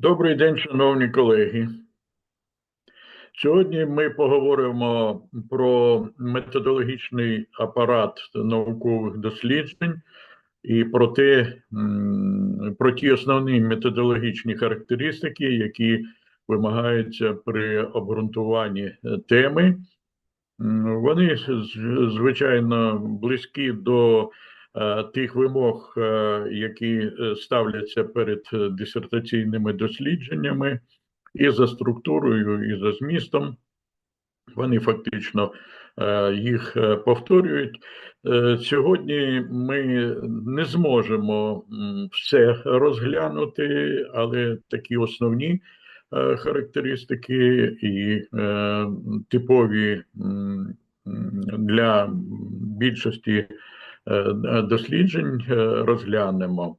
Добрий день, шановні колеги. Сьогодні ми поговоримо про методологічний апарат наукових досліджень і про те, про ті основні методологічні характеристики, які вимагаються при обґрунтуванні е, теми. Вони звичайно близькі до тих вимог, е, які е, ставляться перед е, дисертаційними дослідженнями, і за структурою, і за змістом. Вони фактично е, їх е, повторюють. Е, Сьогодні ми не зможемо все розглянути, але такі основні е, характеристики і е, типові для більшості е, досліджень е, розглянемо.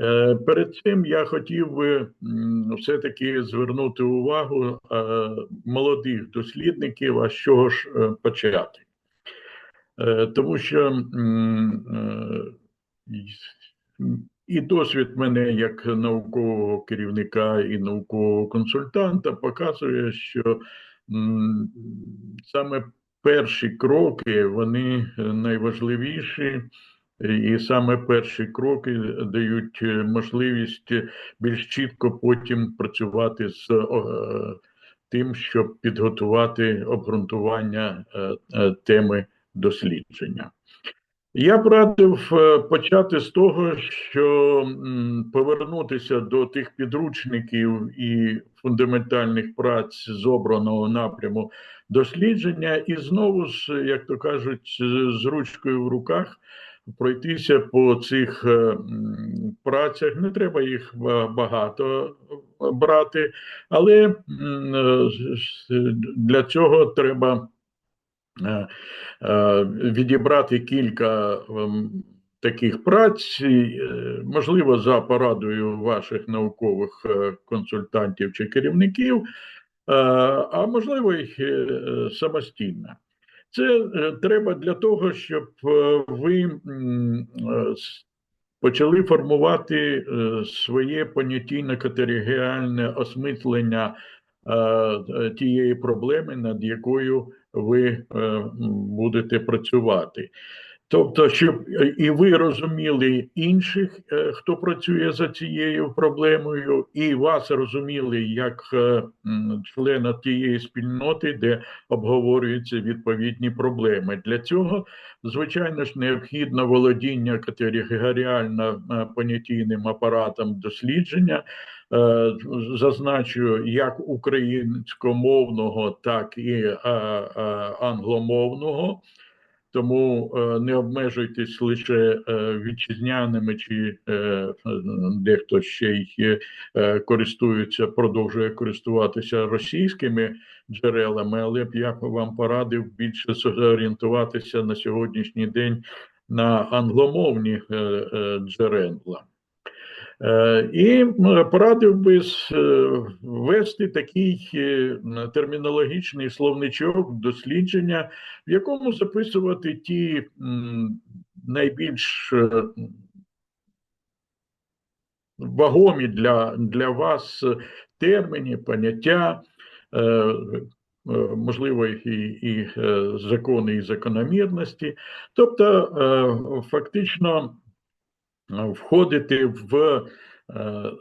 Е, Перед цим я хотів би все-таки звернути увагу е, молодих дослідників, а з чого ж е, почати. Е, Тому що е, і досвід мене як наукового керівника і наукового консультанта показує, що саме перші кроки вони найважливіші. І саме перші кроки дають е, можливість більш чітко потім працювати з е, тим, щоб підготувати обґрунтування е, е, теми дослідження. Я б радив е, почати з того, що повернутися до тих підручників і фундаментальних праць з обраного напряму дослідження, і знову ж, як то кажуть, з- ручкою в руках пройтися по цих е, працях. Не треба їх багато брати, але е, для цього треба е, відібрати кілька таких праць, можливо, за порадою ваших наукових консультантів чи керівників, а можливо, й е, самостійно. Це е, треба для того, щоб е, ви е, почали формувати е, своє понятійно-категоріальне осмислення е, е, тієї проблеми, над якою ви е, будете працювати. Тобто, щоб е, і ви розуміли інших, е, хто працює за цією проблемою, і вас розуміли як е, члена тієї спільноти, де обговорюються відповідні проблеми. Для цього, звичайно ж, необхідно володіння категоріально понятійним апаратом дослідження. Зазначу як українськомовного, так і англомовного. Тому е, не обмежуйтесь лише е, вітчизняними, чи е, дехто ще й користується, продовжує користуватися російськими джерелами, але б я вам порадив більше зорієнтуватися на сьогоднішній день на англомовні джерела. Е, І порадив би е, ввести такий е, термінологічний словничок дослідження, в якому записувати ті найбільш вагомі для, для вас терміни, поняття, можливо, і, і закони і закономірності. Тобто, фактично входити в е,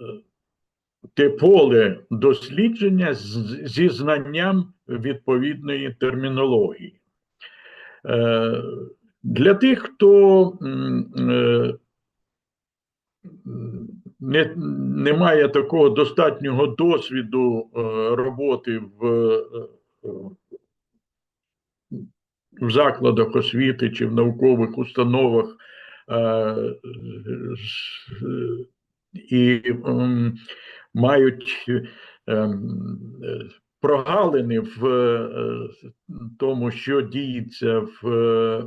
те поле дослідження зі знанням відповідної термінології. Е, Для тих, хто е, не, не має такого достатнього досвіду е, роботи в, е, в закладах освіти чи в наукових установах, е, і м, мають ем, е, прогалини в е, тому, що діється в е,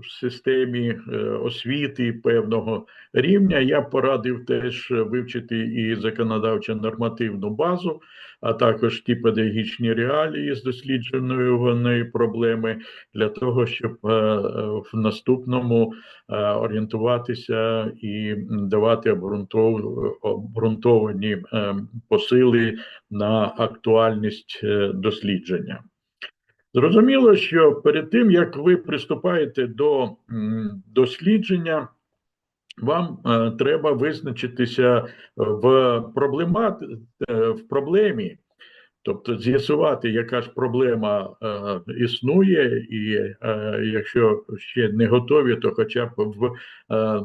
в- системі е, освіти певного рівня, я порадив теж вивчити і законодавчо нормативну базу, а також ті педагогічні реалії з дослідженої проблеми для того, щоб е, в наступному е, орієнтуватися і давати обґрунтов- обґрунтовані е, посили на актуальність дослідження. Зрозуміло, що перед тим як ви приступаєте до дослідження, вам е, треба визначитися в проблемат, е, в проблемі, тобто з'ясувати, яка ж проблема е, існує, і е, якщо ще не готові, то хоча б в е,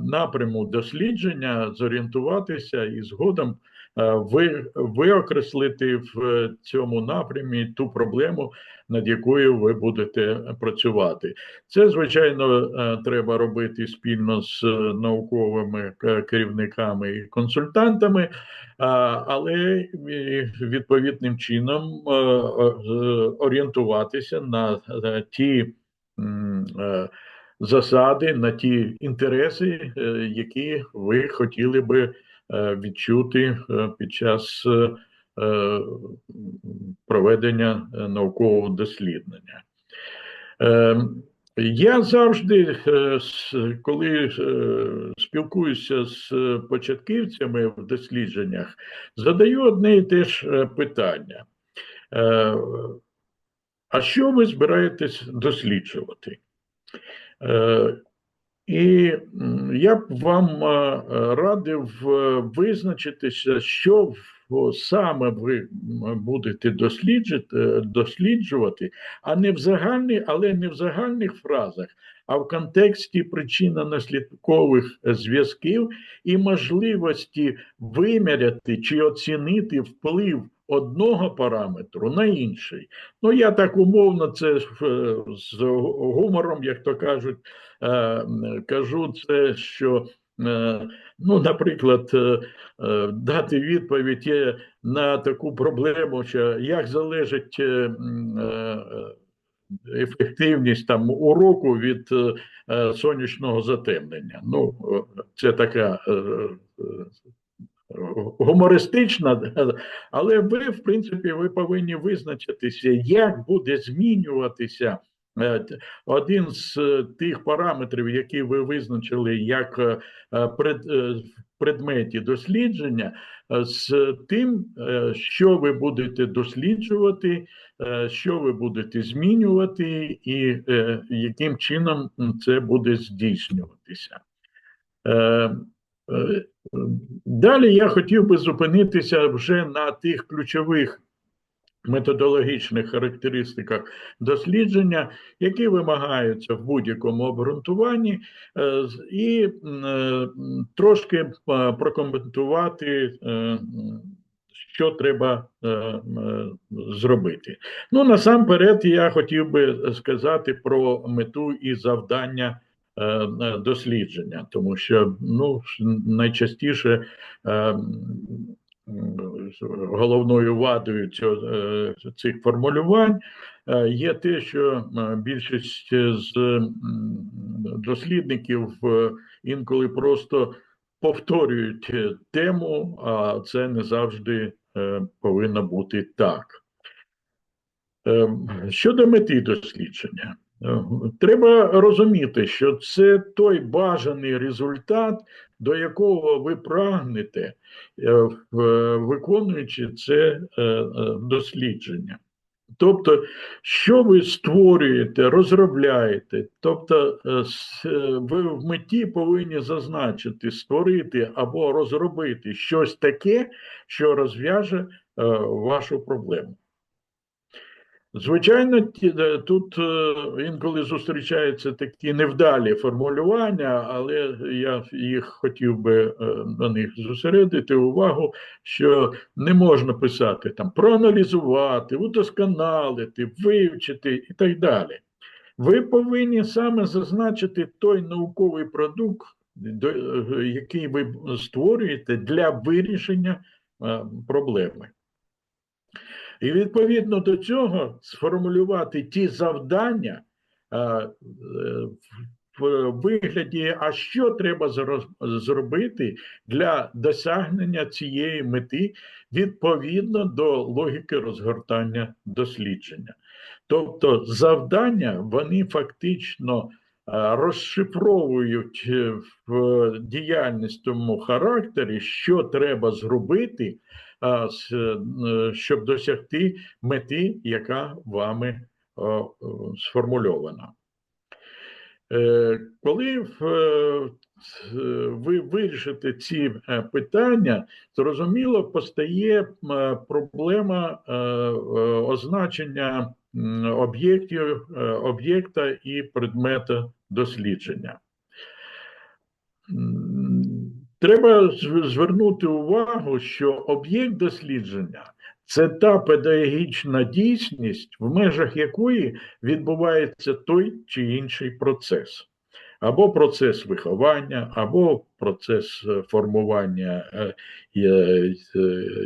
напряму дослідження зорієнтуватися і згодом е, ви, виокреслити в цьому напрямі ту проблему, над якою ви будете працювати. Це, звичайно, е, треба робити спільно з е, науковими е, керівниками і консультантами, але відповідним чином е, е, орієнтуватися на е, ті е, засади, на ті інтереси, е, які ви хотіли би е, відчути е, під час е, е, проведення е, наукового дослідження. Е, Я завжди, е, коли е, спілкуюся з початківцями в дослідженнях, задаю одне і те ж е, питання. Е, А що ви збираєтесь досліджувати? Е, І я б вам е, радив е, визначитися, що саме ви будете досліджувати, а не в загальних, але не в загальних фразах, а в контексті причинно-наслідкових зв'язків і можливості виміряти чи оцінити вплив одного параметру на інший. Ну, я так умовно це е, з гумором, як то кажуть, е, кажу це, що, е, ну, наприклад, дати відповідь на таку проблему, що як залежить ефективність там уроку від сонячного затемнення. Ну, це така. Гумористична, але ви, в принципі, ви повинні визначитися, як буде змінюватися е, один з е, тих параметрів, які ви визначили як е, пред, предметі дослідження, з тим, що ви будете досліджувати, що ви будете змінювати, і яким чином це буде здійснюватися. Е, Далі я хотів би зупинитися вже на тих ключових методологічних характеристиках дослідження, які вимагаються в будь-якому обґрунтуванні, е, і е, трошки прокоментувати, що треба зробити. Ну, насамперед, я хотів би сказати про мету і завдання дослідження, тому що ну, найчастіше е, головною вадою цього, е, цих формулювань е, є те, що е, більшість з дослідників е, інколи просто повторюють е, тему, а це не завжди е, повинно бути так. Е, Щодо мети дослідження, е, треба розуміти, що це той бажаний результат, до якого ви прагнете, е, виконуючи це е, е, дослідження. Тобто, що ви створюєте, розробляєте, тобто е, е, ви в меті повинні зазначити, створити або розробити щось таке, що розв'яже е, вашу проблему. Звичайно, е, тут е, інколи зустрічаються такі невдалі формулювання, але я їх хотів би е, на них зосередити увагу, що не можна писати там проаналізувати, удосконалити, вивчити і так далі. Ви повинні саме зазначити той науковий продукт, який ви створюєте для вирішення проблеми. І відповідно до цього сформулювати ті завдання, е, е, в вигляді, а що треба зро- зробити для досягнення цієї мети відповідно до логіки розгортання дослідження. Тобто завдання вони фактично е, розшифровують в діяльнісному характері, що треба зробити, щоб досягти мети, яка вами о, о, сформульована. Е, Коли е, ви вирішите ці е, питання, зрозуміло, постає е, проблема е, е, означення об'єктів, е, об'єкта і предмета дослідження. Треба звернути увагу, що об'єкт дослідження це та педагогічна дійсність, в межах якої відбувається той чи інший процес. Або процес виховання, або процес е, формування е, е,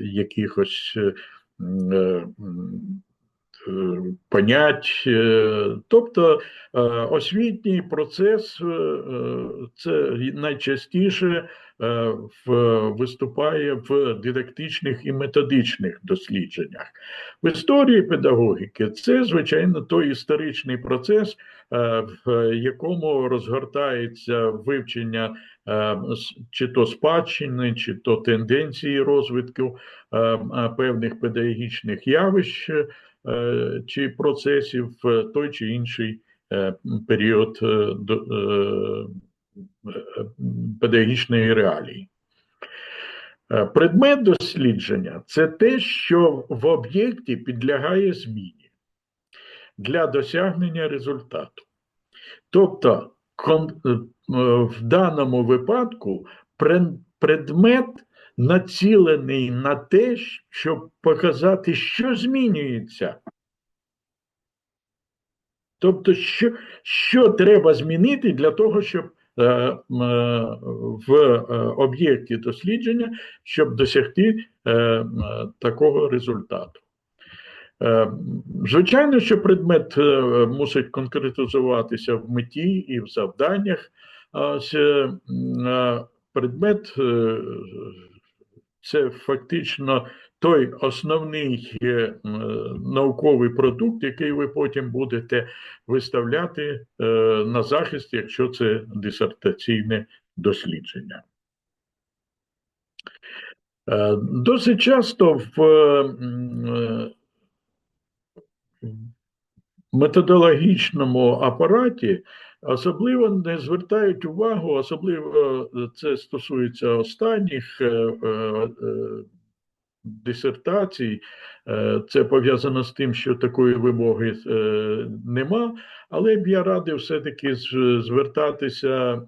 якихось понять. е, Тобто е, освітній процес е, це найчастіше виступає в дидактичних і методичних дослідженнях. В історії педагогіки це, звичайно, той історичний процес, в якому розгортається вивчення чи то спадщини, чи то тенденції розвитку певних педагогічних явищ чи процесів в той чи інший е, період е, е, е, педагогічної реалії. Е, Предмет дослідження це те, що в об'єкті підлягає зміні для досягнення результату. Тобто, е, в даному випадку предмет націлений на те, щоб показати, що змінюється. Тобто, що, що треба змінити для того, щоб е, е, в е, об'єкті дослідження, щоб досягти е, е, такого результату. Е, Звичайно, що предмет мусить конкретизуватися в меті і в завданнях. А ось, Предмет це фактично той основний е, науковий продукт, який ви потім будете виставляти е, на захист, якщо це дисертаційне дослідження. Е, Досить часто в методологічному апараті особливо не звертають увагу, особливо е, це стосується останніх е, е, дисертацій. Це пов'язано з тим, що такої вимоги нема, але б я радив все-таки звертатися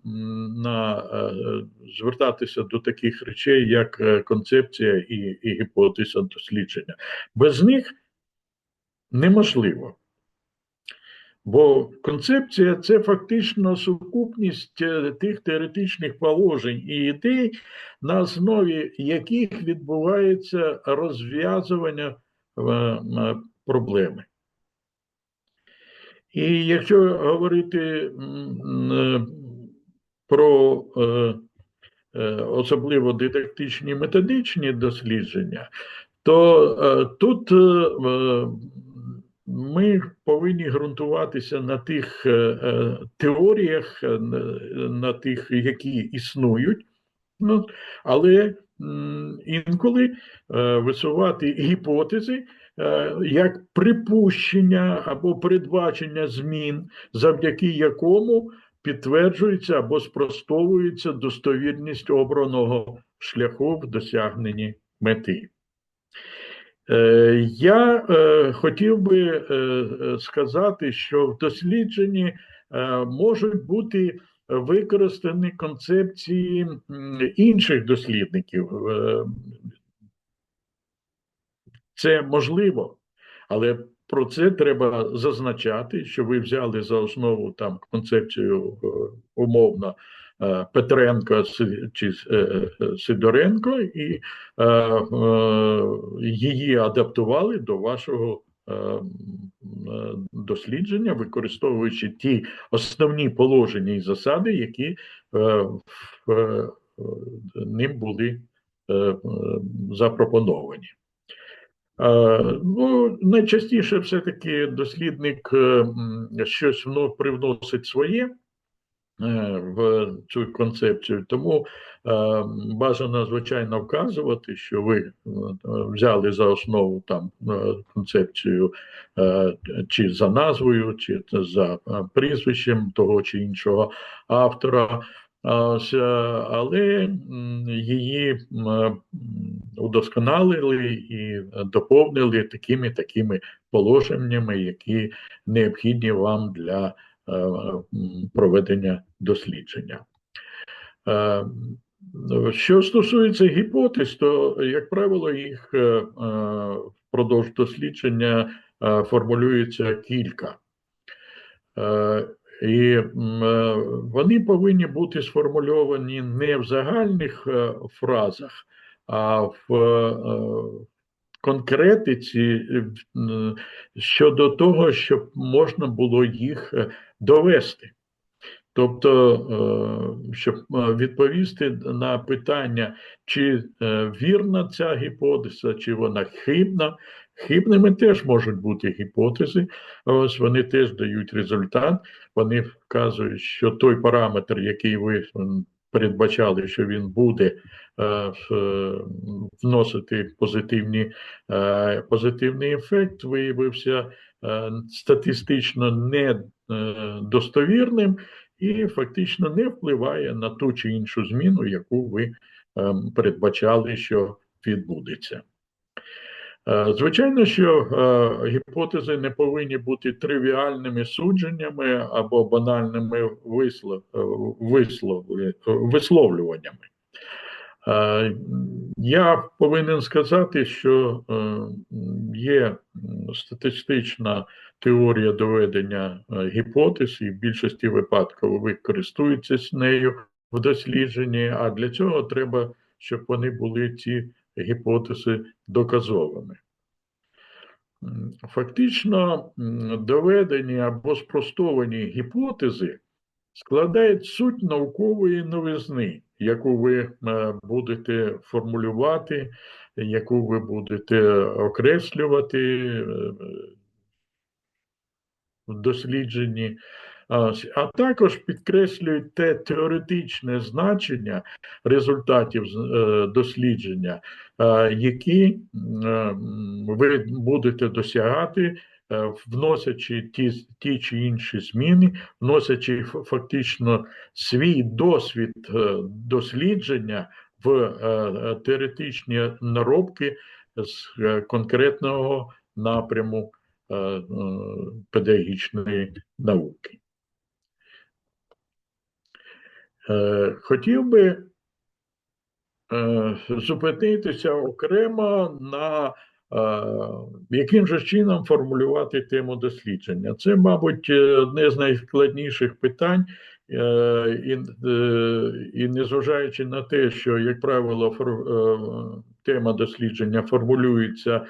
на звертатися до таких речей, як концепція і, і гіпотеза дослідження. Без них неможливо. Бо концепція це фактично сукупність е, тих теоретичних положень і ідей, на основі яких відбувається розв'язування е, е, проблеми. І якщо говорити про особливо дидактичні методичні дослідження, то тут ми повинні ґрунтуватися на тих е, е, теоріях, е, на, тих, які існують, ну, але інколи висувати гіпотези як припущення або передбачення змін, завдяки якому підтверджується або спростовується достовірність обраного шляху в досягненні мети. Е, Я е, хотів би е, сказати, що в дослідженні можуть бути використані концепції інших дослідників. Це можливо, але про це треба зазначати, що ви взяли за основу там концепцію умовно е, Петренка чи е, е, Сидоренко і її адаптували до вашого дослідження, використовуючи ті основні положення і засади, які ним були запропоновані. Ну, найчастіше все-таки дослідник щось вно- привносить своє в цю концепцію, тому е, бажано звичайно вказувати, що ви е, взяли за основу там е, концепцію е, чи за назвою, чи за е, прізвищем того чи іншого автора. Е, Але її удосконалили і доповнили такими такими положеннями, які необхідні вам для е, проведення дослідження. Е, Що стосується гіпотез, то, як правило, їх е, е, впродовж дослідження е, формулюється кілька. Е, І е, вони повинні бути сформульовані не в загальних е, фразах, а в е, конкретиці е, щодо того, щоб можна було їх е, довести. Тобто, е, щоб е, відповісти на питання, чи е, вірна ця гіпотеза, чи вона хибна. Хибними теж можуть бути гіпотези, ось вони теж дають результат. Вони вказують, що той параметр, який ви передбачали, що він буде вносити позитивні, позитивний ефект, виявився статистично недостовірним і фактично не впливає на ту чи іншу зміну, яку ви ем, передбачали, що відбудеться. Е, Звичайно, що е, гіпотези не повинні бути тривіальними судженнями або банальними вислов, е, висловлюваннями. Я повинен сказати, що е, є статистична теорія доведення е, гіпотез, і в більшості випадків ви користуєтесь нею в дослідженні, а для цього треба, щоб вони були ці гіпотези доказовими. Фактично, доведені або спростовані гіпотези складають суть наукової новизни, яку ви е, будете формулювати, яку ви будете окреслювати е, в дослідженні, а також підкреслюють те теоретичне значення результатів е, дослідження, які ви будете досягати, вносячи ті, ті чи інші зміни, вносячи фактично свій досвід е, дослідження в е, е, теоретичні наробки з е, конкретного напряму е, е, педагогічної науки. Е, Хотів би е, зупинитися окремо на е, яким же чином формулювати тему дослідження. Це, мабуть, е, одне з найскладніших питань, е, і, е, і незважаючи на те, що, як правило, е, тема дослідження формулюється е,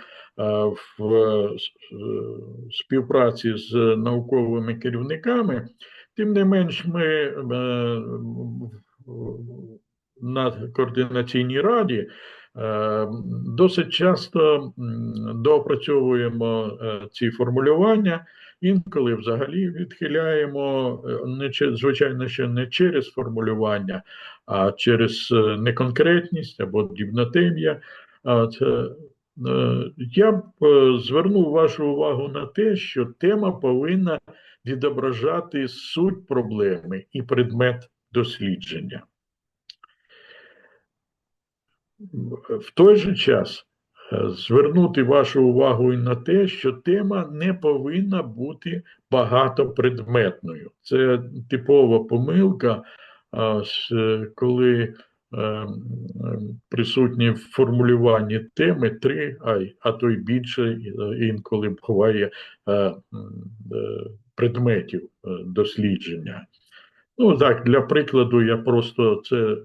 в е, е, співпраці з науковими керівниками, тим не менш, ми е, на координаційній раді е, досить часто доопрацьовуємо е, ці формулювання, інколи взагалі відхиляємо, е, звичайно, що не через формулювання, а через е, неконкретність або е, Я б е, звернув вашу увагу на те, що тема повинна відображати суть проблеми і предмет дослідження. В той же час е, звернути вашу увагу і на те, що тема не повинна бути багатопредметною. Це типова помилка, е, коли е, присутні в формулюванні теми три, а, то й більше, інколи буває предметів дослідження. Ну так, для прикладу, я просто це,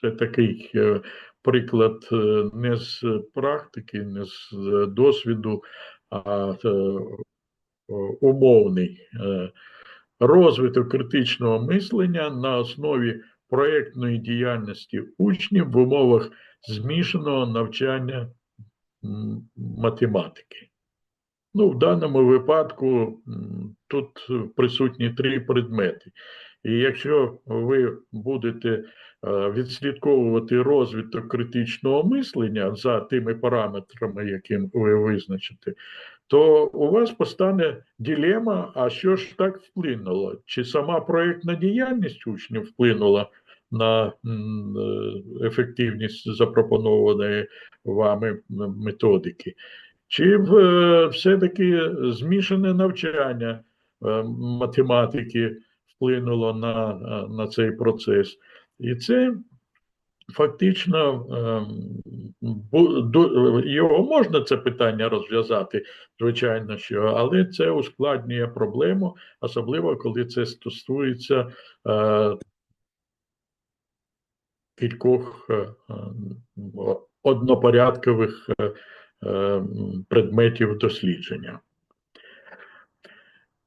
це такий е, приклад е, не з практики, не з е, досвіду, а умовний розвиток критичного мислення на основі проєктної діяльності учнів в умовах змішаного навчання математики. Ну, в даному випадку тут присутні три предмети. І якщо ви будете відслідковувати розвиток критичного мислення за тими параметрами, які ви визначите, то у вас постане ділема, а що ж так вплинуло? Чи сама проєктна діяльність учнів вплинула на е, ефективність запропонованої вами методики? Чи е, все-таки змішане навчання е, математики вплинуло на, е, на цей процес? І це фактично ем, його можна це питання розв'язати, звичайно, що, але це ускладнює проблему, особливо коли це стосується е, кількох е, е, однопорядкових предметів дослідження.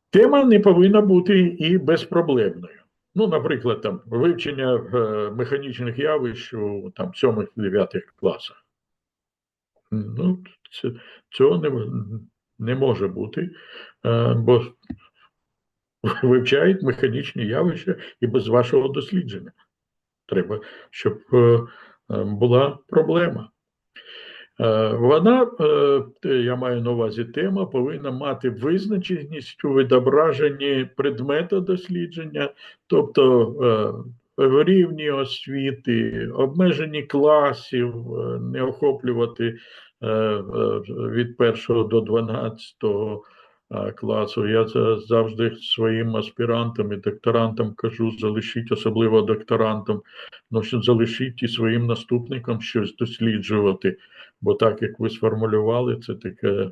Тема не повинна бути і безпроблемною. Ну, наприклад, там вивчення е, механічних явищ у там 7-9 класах. Ну, це, цього не, не може бути, е, бо вивчають механічні явища і без вашого дослідження. Треба, щоб е, була проблема. Е, Вона, е, я маю на увазі тема, повинна мати визначеність у відображенні предмета дослідження, тобто е, в рівні освіти, обмеженні класів, е, не охоплювати е, е, від 1 до 12 е, класу. Я це завжди своїм аспірантам і докторантам кажу: залишіть, особливо докторантам, ну, що залишіть і своїм наступникам щось досліджувати. Бо так як ви сформулювали, це таке е,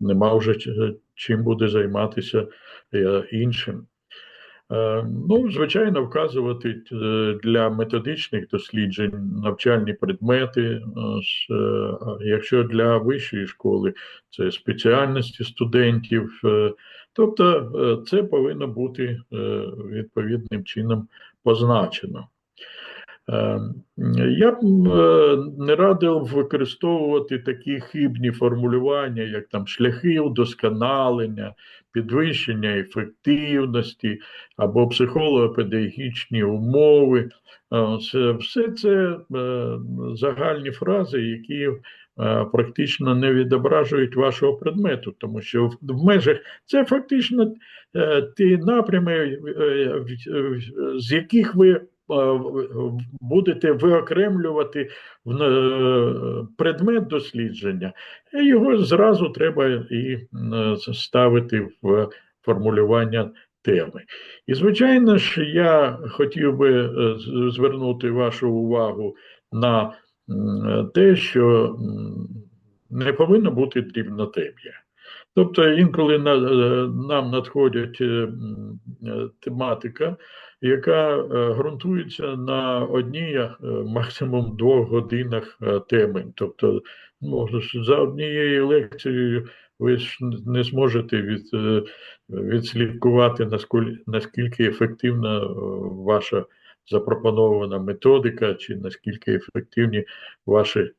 нема вже ч- чим буде займатися е, іншим. Е, Ну, звичайно, вказувати е, для методичних досліджень навчальні предмети, е, якщо для вищої школи це спеціальності студентів. Тобто це повинно бути відповідним чином позначено. Е, Я б е, не радив використовувати такі хибні формулювання, як там шляхи удосконалення, підвищення ефективності або психолого-педагогічні умови. Е, Все це загальні фрази, які практично не відображують вашого предмету, тому що в- межах це фактично ті напрями, з яких ви будете виокремлювати е, предмет дослідження, його зразу треба і е, ставити в формулювання теми. І, звичайно ж, я хотів би е, звернути вашу увагу на те, що не повинно бути дрібнотем'я. Тобто інколи на, е, нам надходять е, е, тематика, яка е, ґрунтується на одній, е, максимум двох годинах е, теми. Тобто, ну, за однією лекцією ви ж не зможете від, відслідкувати, наскільки, наскільки ефективна ваша запропонована методика, чи наскільки ефективні ваші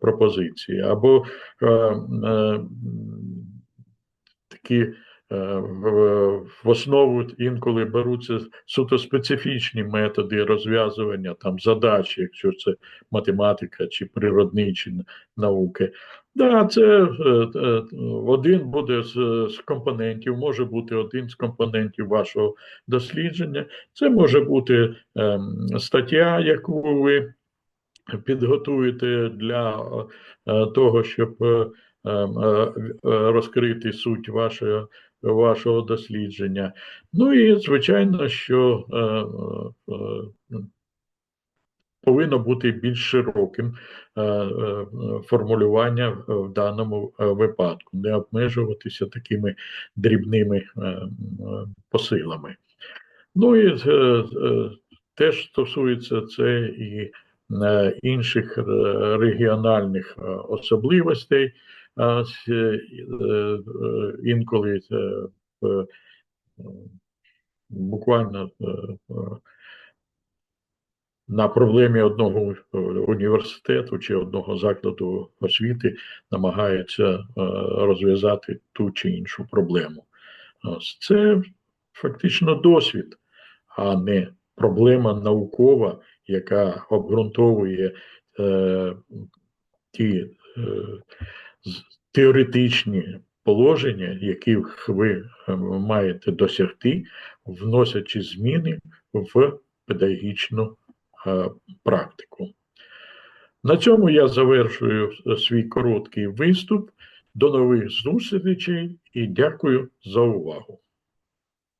пропозиції. Або е, е, такі в, в основу інколи беруться суто специфічні методи розв'язування там задач, якщо це математика чи природничі науки. Да, це е, е, один буде з, з компонентів, може бути один з компонентів вашого дослідження. Це може бути е, стаття, яку ви підготуєте для е, того, щоб е, е, е, розкрити суть вашого, вашого дослідження. Ну і звичайно, що е, е, повинно бути більш широким е, е, формулювання в даному е, випадку, не обмежуватися такими дрібними е, е, посилами. Ну і е, е, теж стосується це і е, інших е, регіональних е, особливостей. Е, е, Інколи е, буквально на проблемі одного університету чи одного закладу освіти намагаються е, розв'язати ту чи іншу проблему. Це фактично досвід, а не проблема наукова, яка обґрунтовує е, ті е, теоретичні положення, яких ви е, маєте досягти, вносячи зміни в педагогічну е, практику. На цьому я завершую е, свій короткий виступ. До нових зустрічей і дякую за увагу.